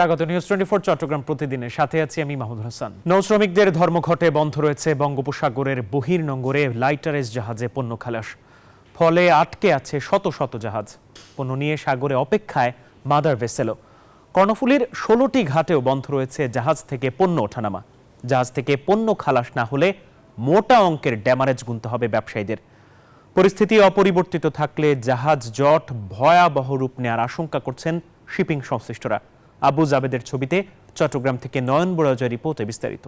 স্বাগত news twenty four Chittagong প্রতিদিনের সাথে আছি আমি মাহমুদ হাসান। নৌ শ্রমিকদের ধর্মঘটে বন্ধ রয়েছে বঙ্গোপসাগরের বহির্নঙ্গরে লাইটারেস জাহাজে পণ্য খালাস। ফলে আটকে আছে শত শত জাহাজ। পণ্য নিয়ে সাগরে অপেক্ষায় মাদার ভেসেলও। কর্ণফুলীর ষোলোটি ঘাটেও বন্ধ রয়েছে জাহাজ থেকে পণ্য ওঠানামা। জাহাজ থেকে পণ্য খালাস না হলে মোটা অঙ্কের ড্যামারেজ গুনতে হবে ব্যবসায়ীদের। পরিস্থিতি অপরিবর্তিত থাকলে জাহাজ জট ভয়াবহ রূপ নেওয়ার আশঙ্কা করছেন শিপিং সংশ্লিষ্টরা। আবু জাবেদের ছবিতে চট্টগ্রাম থেকে নয়ন বড়জয় রিপোর্টে বিস্তারিত।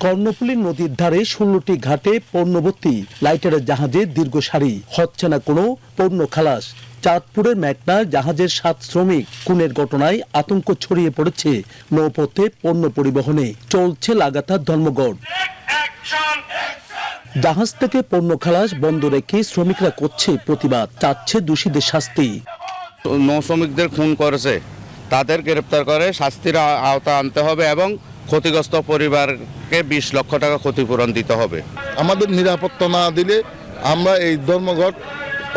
কর্ণফুলী নদীর ধারে ষোলোটি ঘাটে পণ্যবর্তী লাইটারের জাহাজে দীর্ঘ সারি, হচ্ছে না কোনো পণ্য খালাস। চাঁদপুরের মেঘনা জাহাজের সাত শ্রমিক, খুনের ঘটনায় আতঙ্ক ছড়িয়ে পড়েছে নৌপথে পণ্য পরিবহনে। চলছে লাগাতার ধর্মঘট। জাহাজ থেকে পণ্য খালাস বন্ধ রেখে শ্রমিকরা করছে প্রতিবাদ, চাচ্ছে দোষীদের শাস্তি। নৌ শ্রমিকদের খুন করেছে। তাদের গ্রেপ্তার করে শাস্তির আওতা আনতে হবে এবং ক্ষতিগ্রস্ত পরিবারকে বিশ লক্ষ টাকা ক্ষতিপূরণ দিতে হবে। আমাদের নিরাপত্তা না দিলে আমরা এই ধর্মঘট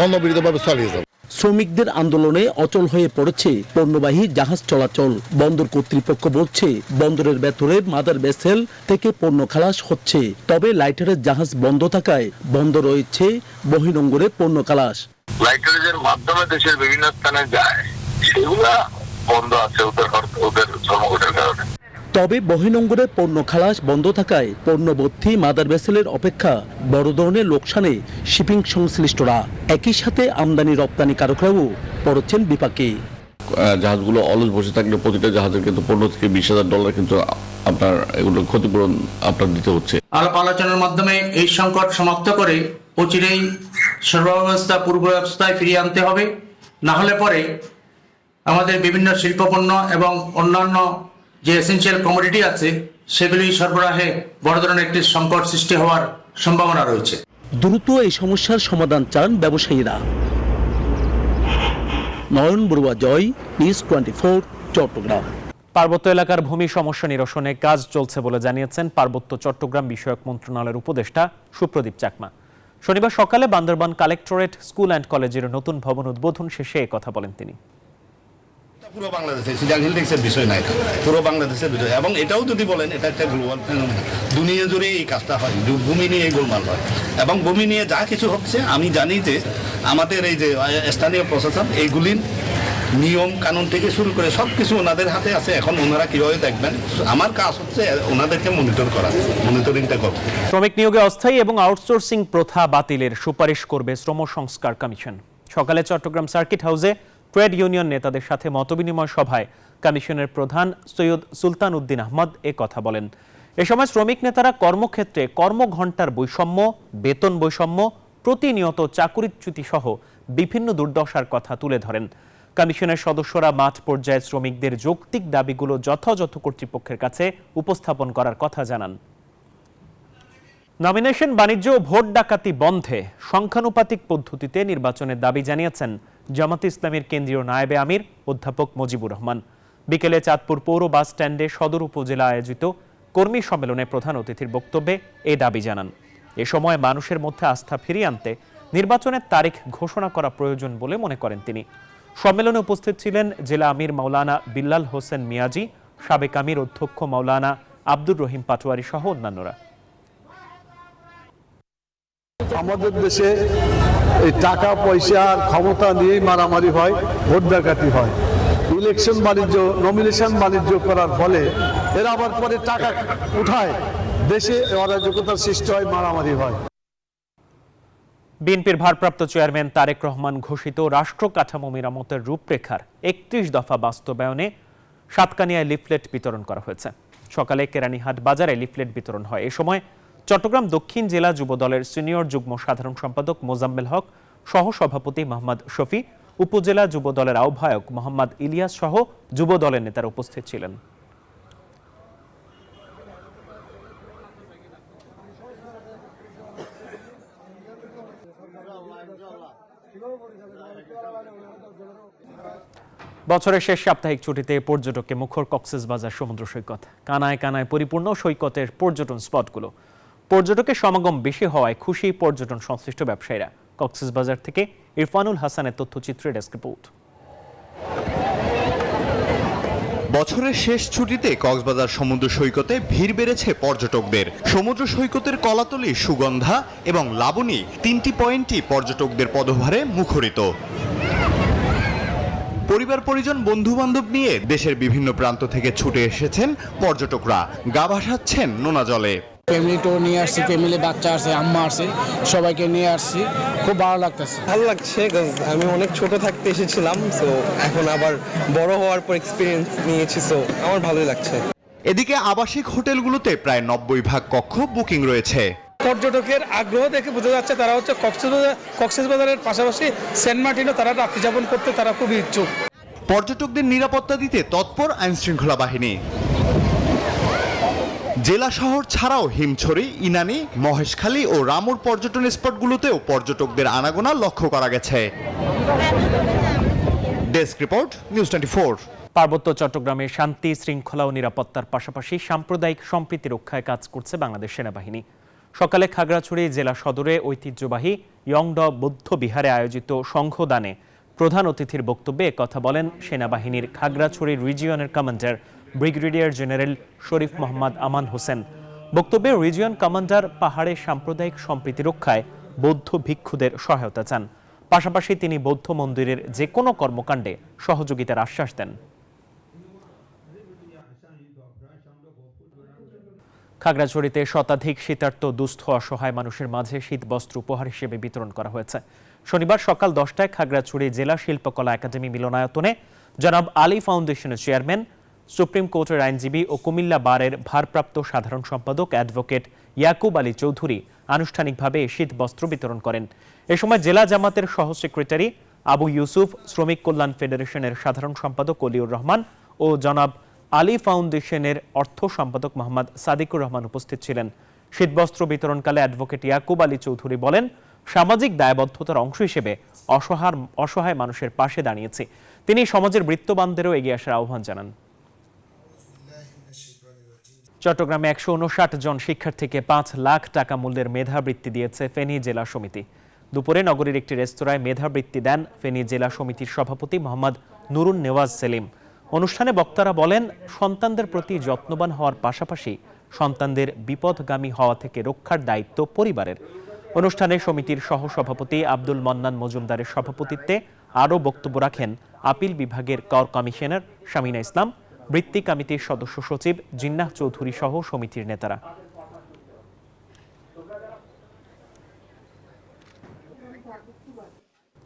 অনবিরতভাবে চালিয়ে যাব। শ্রমিকদের আন্দোলনে অচল হয়ে পড়েছে পণ্যবাহী জাহাজ চলাচল। বন্দর কর্তৃপক্ষ বলছে বন্দরের ভেতরে মাদার ভেসেল থেকে পণ্য খালাস হচ্ছে। তবে লাইটারের জাহাজ বন্ধ থাকায় বন্ধ রয়েছে বহিনঙ্গরে পণ্য খালাস। লাইটারেজের মাধ্যমে দেশের বিভিন্ন স্থানে যায় সেগুলা বন্ধ আছে ওদের ওদের ধর্মঘটের কারণে। তবে বহিনঙ্গরে পণ্য খালাস বন্ধ থাকায় পণ্য পণ্যবর্তী মাদার ভেসেলের অপেক্ষা বড় ধরনের লোকসানে শিপিং সংশ্লিষ্টরা। একই সাথে আমদানি রপ্তানি কারকরাও পড়ছেন বিপাকে। আহ, জাহাজগুলো অলস বসে থাকলে প্রতিটা জাহাজের কিন্তু পনেরো থেকে বিশ হাজার ডলার কিন্তু আপনার এগুলো ক্ষতিপূরণ আপনার দিতে হচ্ছে। আলাপ আলোচনার মাধ্যমে এই সংকট সমাপ্ত করে অচিরেই সর্বাবস্থা পূর্ব ব্যবস্থায় ফিরিয়ে আনতে হবে। না হলে পরে আমাদের বিভিন্ন শিল্পপণ্য এবং অন্যান্য যে এসেনশিয়াল কমোডিটি আছে সেগুলি সরবরাহে বড় ধরনের একটি সংকট সৃষ্টি হওয়ার সম্ভাবনা রয়েছে। দ্রুত এই সমস্যার সমাধান চান ব্যবসায়ীরা। Nayan Barua Joy news twenty four Chittagong. পার্বত্য এলাকার ভূমি সমস্যা নিরসনে কাজ চলছে বলে জানিয়েছেন পার্বত্য চট্টগ্রাম বিষয়ক মন্ত্রণালয়ের উপদেষ্টা সুপ্রদীপ চাকমা। শনিবার সকালে বান্দরবান কালেক্টরেট স্কুল অ্যান্ড কলেজের নতুন ভবন উদ্বোধন শেষে কথা বলেন তিনি। পুরো বাংলাদেশে সিজাং হিলটেক্সের বিষয় নাই। পুরো বাংলাদেশের বিষয় এবং এটাও যদি বলেন, এটা একটা গ্লোবাল দুনিয়া জুড়ে এই কাজটা হয় ভূমি নিয়ে এই গোলমাল হয়। এবং ভূমি নিয়ে যা কিছু হচ্ছে, আমি জানি যে আমাদের এই যে স্থানীয় প্রশাসন এইগুলির নিয়ম কানুন থেকে শুরু করে সব কিছু ওনাদের হাতে আছে। এখন ওনারা কীভাবে দেখবেন? আমার কাজ হচ্ছে ওনাদেরকে মনিটর করা মনিটরিংটা করব শ্রমিক নিয়োগে অস্থায়ী এবং আউটসোর্সিং প্রথা বাতিলের সুপারিশ করবে শ্রম সংস্কার কমিশন। সকালে চট্টগ্রাম সার্কিট হাউসে ট্রেড ইউনিয়ন নেতাদের সাথে মতবিনিময় সভায় কমিশনের প্রধান সৈয়দ সুলতান উদ্দিন আহমদ এ কথা বলেন। এ সময় শ্রমিক নেতারা কর্মক্ষেত্রে কর্মঘণ্টার বৈষম্য, বেতন বৈষম্য, প্রতিনিয়ত চাকুরিচ্যুতি সহ বিভিন্ন দুর্দশার কথা তুলে ধরেন। কমিশনের সদস্যরা মাঠ পর্যায়ে শ্রমিকদের যৌক্তিক দাবিগুলো যথাযথ কর্তৃপক্ষের কাছে উপস্থাপন করার কথা জানান। নমিনেশন বাণিজ্য ও ভোট ডাকাতি বন্ধে সংখ্যানুপাতিক পদ্ধতিতে নির্বাচনের দাবি জানিয়েছেন জামাত ইসলামের কেন্দ্রীয় নায়েবে আমির অধ্যাপক মুজিবুর রহমান। বিকেলে চাঁদপুর পৌর বাস স্ট্যান্ডে সদর উপজেলা আয়োজিত কর্মী সম্মেলনে প্রধান অতিথির বক্তব্যে এ দাবি জানান। এ সময় মানুষের মধ্যে আস্থা ফিরিয়ে আনতে নির্বাচনের তারিখ ঘোষণা করা প্রয়োজন বলে মনে করেন তিনি। সম্মেলনে উপস্থিত ছিলেন জেলা আমির মাওলানা বিল্লাল হোসেন মিয়াজি, সাবেক আমির অধ্যক্ষ মাওলানা আব্দুর রহিম পাটোয়ারি সহ অন্যান্যরা। আমাদের দেশে এই টাকা, পয়সা ক্ষমতা নিয়েই মারামারি হয় ভোট ডাকাতি হয়। ইলেকশন বাণিজ্য নমিনেশন বাণিজ্য করার ফলে এরা আবার পরে টাকা উঠায়। দেশে অরাজকতার সৃষ্টি হয়, মারামারি হয়। বিএনপির ভারপ্রাপ্ত চেয়ারম্যান তারেক রহমান ঘোষিত রাষ্ট্র কাঠামো মেরামতের রূপরেখার একত্রিশ দফা বাস্তবায়নে সাতকানিয়ায় লিফলেট বিতরণ করা হয়েছে। সকালে কেরানীহাট বাজারে লিফলেট বিতরণ হয়। এ সময় চট্টগ্রাম দক্ষিণ জেলা যুব দলের সিনিয়র যুগ্ম সাধারণ সম্পাদক মোজাম্মেল হক সহ সভাপতি মোহাম্মদ শফি, উপজেলা যুব দলের আহ্বায়ক মোহাম্মদ ইলিয়াস সহ যুব দলের নেতারা উপস্থিত ছিলেন। বছরের শেষ সাপ্তাহিক ছুটিতে পর্যটককে মুখর কক্সবাজার সমুদ্র সৈকত। কানায় কানায় পরিপূর্ণ সৈকতের পর্যটন স্পটগুলো। পর্যটকের সমাগম বেশি হওয়ায় খুশি পর্যটন সংশ্লিষ্ট ব্যবসায়ীরা। কক্সবাজার থেকে ইরফানুল হাসানের তথ্যচিত্রে ডেস্ক রিপোর্ট। বছরের শেষ ছুটিতে কক্সবাজার সমুদ্র সৈকতে ভিড় বেড়েছে পর্যটকদের। সমুদ্র সৈকতের কলাতলি, সুগন্ধা এবং লাবণী তিনটি পয়েন্টই পর্যটকদের পদভারে মুখরিত। পরিবার, পরিজন বন্ধু বান্ধব নিয়ে দেশের বিভিন্ন প্রান্ত থেকে ছুটে এসেছেন পর্যটকরা। গা ভাসাচ্ছেন নোনা জলে। ফ্যামিলি ট্যুর নিয়ে আসছি ফ্যামিলি বাচ্চা আছে আম্মা আছে সবাইকে নিয়ে আসছি খুব ভালো লাগতেছে। ভালো লাগছে আমি অনেক ছোট থাকতে এসেছিলাম সো এখন আবার বড় হওয়ার পর এক্সপিরিয়েন্স নিয়েছি সো আমার ভালোই লাগছে। এদিকে আবাসিক হোটেলগুলোতে প্রায় নব্বই ভাগ কক্ষ বুকিং রয়েছে। পর্যটকের আগ্রহ দেখে বোঝা যাচ্ছে তারা হচ্ছে কক্সবাজার কক্সবাজারের পাশাপাশি সেন্ট মার্টিনও তারা রাত্রি যাপন করতে তারা খুবই ইচ্ছুক। পর্যটকদের নিরাপত্তা দিতে তৎপর আইন শৃঙ্খলা বাহিনী। জেলা শহর ছাড়াও হিমছড়ি, ইনানি, মহেশখালী ও রামুর পর্যটন স্পটগুলোতেও পর্যটকদের আনাগোনা লক্ষ্য করা গেছে। ডেস্ক রিপোর্ট, নিউজ টোয়েন্টি পার্বত্য চট্টগ্রামে শান্তি, শৃঙ্খলা ও নিরাপত্তার পাশাপাশি সাম্প্রদায়িক সম্প্রীতি রক্ষায় কাজ করছে বাংলাদেশ সেনাবাহিনী। সকালে খাগড়াছড়ি জেলা সদরে ঐতিহ্যবাহী ইয়ংড বৌদ্ধ বিহারে আয়োজিত সংঘদানে প্রধান অতিথির বক্তব্যে কথা বলেন সেনাবাহিনীর Khagrachari রিজিয়নের commander brigadier general Sharif Mohammad Aman Hossain. বক্তব্যে রিজিয়ন কমান্ডার পাহাড়ে সাম্প্রদায়িক সম্প্রীতি রক্ষায় বৌদ্ধ ভিক্ষুদের সহায়তা চান। পাশাপাশি তিনি বৌদ্ধ মন্দিরের যে কোনো কর্মকাণ্ডে সহযোগিতার আশ্বাস দেন। খাগড়াছড়িতে শতাধিক শীতার্ত দুস্থ, অসহায় মানুষের মাঝে শীতবস্ত্র উপহার হিসেবে বিতরণ করা হয়েছে। শনিবার সকাল দশটায় খাগড়াছড়ি জেলা শিল্পকলা একাডেমি মিলনায়তনে জনাব আলী ফাউন্ডেশনের চেয়ারম্যান সুপ্রিম কোর্টের আইনজীবী ও কুমিল্লা বারের ভারপ্রাপ্ত সাধারণ সম্পাদক অ্যাডভোকেট ইয়াকুব আলী চৌধুরী আনুষ্ঠানিকভাবে এই শীতবস্ত্র বিতরণ করেন। এ সময় জেলা জামাতের সহ সেক্রেটারি আবু ইউসুফ, শ্রমিক কল্যাণ ফেডারেশনের সাধারণ সম্পাদক অলিউর রহমান ও জনাব আলী ফাউন্ডেশনের অর্থ সম্পাদক মোহাম্মদ সাদিকুর রহমান উপস্থিত ছিলেন। শীতবস্ত্র বিতরণকালে অ্যাডভোকেট ইয়াকুব আলী চৌধুরী বলেন, সামাজিক দায়বদ্ধতার অংশ হিসেবে অসহায় অসহায় মানুষের পাশে দাঁড়িয়েছে। তিনি সমাজের বৃত্তবানদেরও এগিয়ে আসার আহ্বান জানান। চট্টগ্রামে একশো উনষাট জন শিক্ষার্থীকে পাঁচ লাখ টাকা মূল্যের মেধাবৃত্তি দিয়েছে ফেনী জেলা সমিতি। দুপুরে নগরীর একটি রেস্তোরাঁয় মেধাবৃত্তি দেন ফেনী জেলা সমিতির সভাপতি মোহাম্মদ নুরুন নেওয়াজ সেলিম। অনুষ্ঠানে বক্তারা বলেন, সন্তানদের প্রতি যত্নবান হওয়ার পাশাপাশি সন্তানদের বিপদগামী হওয়া থেকে রক্ষার দায়িত্ব পরিবারের। অনুষ্ঠানে সমিতির সহসভাপতি আব্দুল মন্নান মজুমদারের সভাপতিত্বে আরও বক্তব্য রাখেন আপিল বিভাগের কর কমিশনার শামিনা ইসলাম বৃত্তি কমিটির সদস্য সচিব জিন্নাহ চৌধুরী সহ সমিতির নেতারা।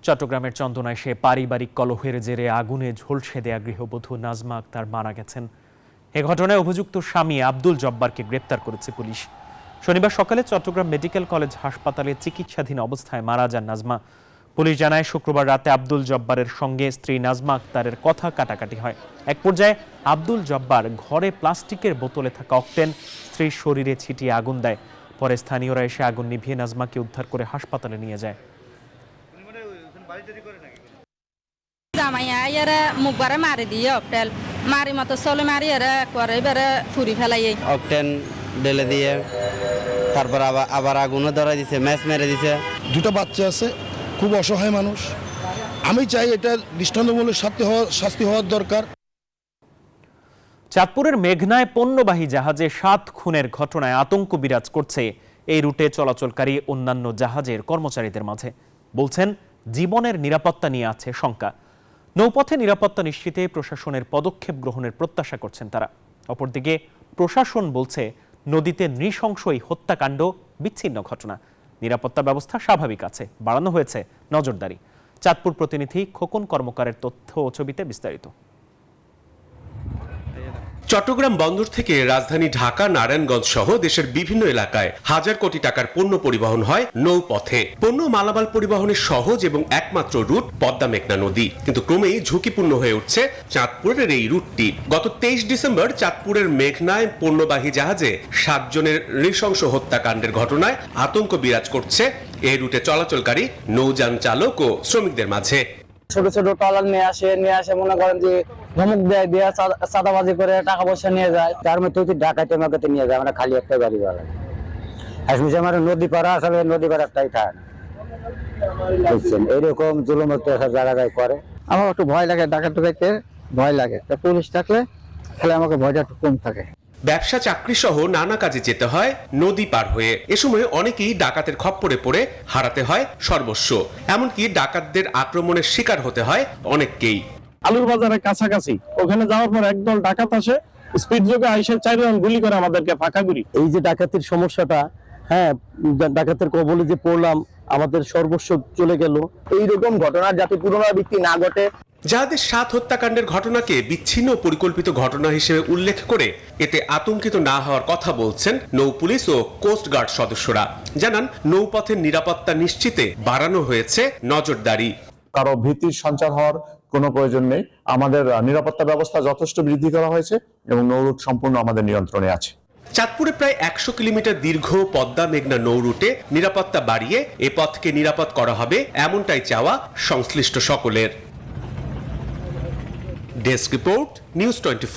চট্টগ্রামের চন্দনায় সে পারিবারিক কলহের জেরে আগুনে ঝলসে দেয়া গৃহবধূ নাজমা আক্তার মারা গেছেন। এ ঘটনায় অভিযুক্ত স্বামী আব্দুল জব্বারকে গ্রেপ্তার করেছে পুলিশ। শনিবার সকালে চট্টগ্রাম মেডিকেল কলেজ হাসপাতালে চিকিৎসাধীন অবস্থায় মারা যান নাজমা। পুলিশ জানায় শুক্রবার রাতে আব্দুল জব্বারের সঙ্গে স্ত্রী নাজমা আক্তারের কথা কাটাকাটি হয়। এক পর্যায়ে আব্দুল জব্বার ঘরে প্লাস্টিকের বোতলে থাকা অক্টেন স্ত্রীর শরীরে ছিটিয়ে আগুন দেয়। পরে স্থানীয়রা এসে আগুন নিভিয়ে নাজমাকে উদ্ধার করে হাসপাতালে নিয়ে যায়। জামাইয়া ইয়ারা মুখ মারি দিয়ে মারি মতো চলে মারি এরা করে বেড়ে ফুরি ফেলাই অকটেন ঢেলে দিয়ে তারপর আবার আবার আগুনও ধরা দিছে ম্যাচ মেরে দিছে। দুটো বাচ্চা আছে খুব অসহায় মানুষ। আমি চাই এটা দৃষ্টান্তমূলক শাস্তি হওয়া, শাস্তি হওয়ার দরকার। চাঁদপুরের মেঘনায় পণ্যবাহী জাহাজে সাত খুনের ঘটনায় আতঙ্ক বিরাজ করছে। এই রুটে চলাচলকারী অন্যান্য জাহাজের কর্মচারীদের মাঝে। বলছেন, জীবনের নিরাপত্তা নিয়ে আছে শঙ্কা। নৌপথে নিরাপত্তা নিশ্চিতে প্রশাসনের পদক্ষেপ গ্রহণের প্রত্যাশা করছেন তারা। অপরদিকে প্রশাসন বলছে, নদীতে নৃশংস এই হত্যাকাণ্ড, বিচ্ছিন্ন ঘটনা। নিরাপত্তা ব্যবস্থা স্বাভাবিক আছে, বাড়ানো হয়েছে, নজরদারি। চাঁদপুর প্রতিনিধি খোকন কর্মকারের তথ্য ও ছবিতে বিস্তারিত। চট্টগ্রাম বন্দর থেকে রাজধানী ঢাকা, নারায়ণগঞ্জ সহ দেশের বিভিন্ন এলাকায় হাজার কোটি টাকার পণ্য পরিবহন হয় নৌপথে। পণ্য মালামাল পরিবহনের সহজ এবং একমাত্র রুট পদ্মা মেঘনা নদী। কিন্তু ক্রমেই ঝুঁকিপূর্ণ হয়ে উঠছে চাঁদপুরের এই রুটটি। গত তেইশ ডিসেম্বর চাঁদপুরের মেঘনায় পণ্যবাহী জাহাজে সাতজনের নৃশংস হত্যাকাণ্ডের ঘটনায় আতঙ্ক বিরাজ করছে এই রুটে চলাচলকারী নৌযান চালক ও শ্রমিকদের মাঝে। ছোট ছোট ট্রলার নিয়ে আসে নিয়ে আসে মনে করেন যে ধমক দেয়, দিয়ে চাঁদাবাজি করে টাকা পয়সা নিয়ে যায়। তার মধ্যে তুই ডাকাতে মাকাতে নিয়ে যায় আমরা খালি একটা গাড়ি বাড়াই আসলে আমার নদী পাড়া, আসলে নদী পাড়া একটাই থাকে বুঝছেন? এরকম জুলুম একটা জায়গায় করে। আমার একটু ভয় লাগে ডাকাত ঢুকাইতে ভয় লাগে। তা পুলিশ থাকলে, তাহলে আমাকে ভয়টা একটু কম থাকে। ব্যবসা চাকরি সহ নানা কাজে যেতে হয় নদী পার হয়ে। এ সময় অনেকেই ডাকাতের খপ্পরে পড়ে, হারাতে হয় সর্বস্ব। এমনকি ডাকাতদের আক্রমণের শিকার হতে হয় অনেককেই। আলুর বাজারের কাছাকাছি। ওখানে যাওয়ার পর একদল ডাকাত আসে স্পিড যোগে আইসে চার গুলি করে আমাদেরকে ফাঁকা করি এই যে ডাকাতির সমস্যাটা হ্যাঁ ডাকাতের কবলে যে পড়লাম আমাদের সর্বস্ব চলে গেল। এইরকম ঘটনা যাতে পুনরাবৃত্তি না ঘটে। যাদের সাত হত্যাকাণ্ডের ঘটনাকে বিচ্ছিন্ন পরিকল্পিত ঘটনা হিসেবে উল্লেখ করে এতে আতঙ্কিত না হওয়ার কথা বলছেন নৌ পুলিশ ও কোস্ট গার্ড সদস্যরা। জানান নৌপথের নিরাপত্তা নিশ্চিতে বাড়ানো হয়েছে নজরদারি। কারও ভীতির সঞ্চার হওয়ার কোনো প্রয়োজন নেই। আমাদের নিরাপত্তা ব্যবস্থা যথেষ্ট বৃদ্ধি করা হয়েছে এবং নৌরুট সম্পূর্ণ আমাদের নিয়ন্ত্রণে আছে। চাঁদপুরে প্রায় একশো কিলোমিটার দীর্ঘ পদ্মা মেঘনা নৌ রুটে নিরাপত্তা বাড়িয়ে এ পথকে নিরাপদ করা হবে এমনটাই চাওয়া সংশ্লিষ্ট সকলের। ডেস্ক রিপোর্ট নিউজ টোয়েন্টি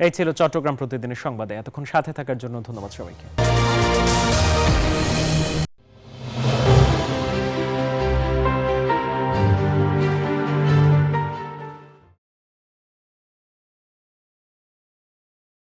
এই ছিল চট্টগ্রাম প্রতিদিনের সংবাদে। এতক্ষণ সাথে থাকার জন্য ধন্যবাদ সবাইকে।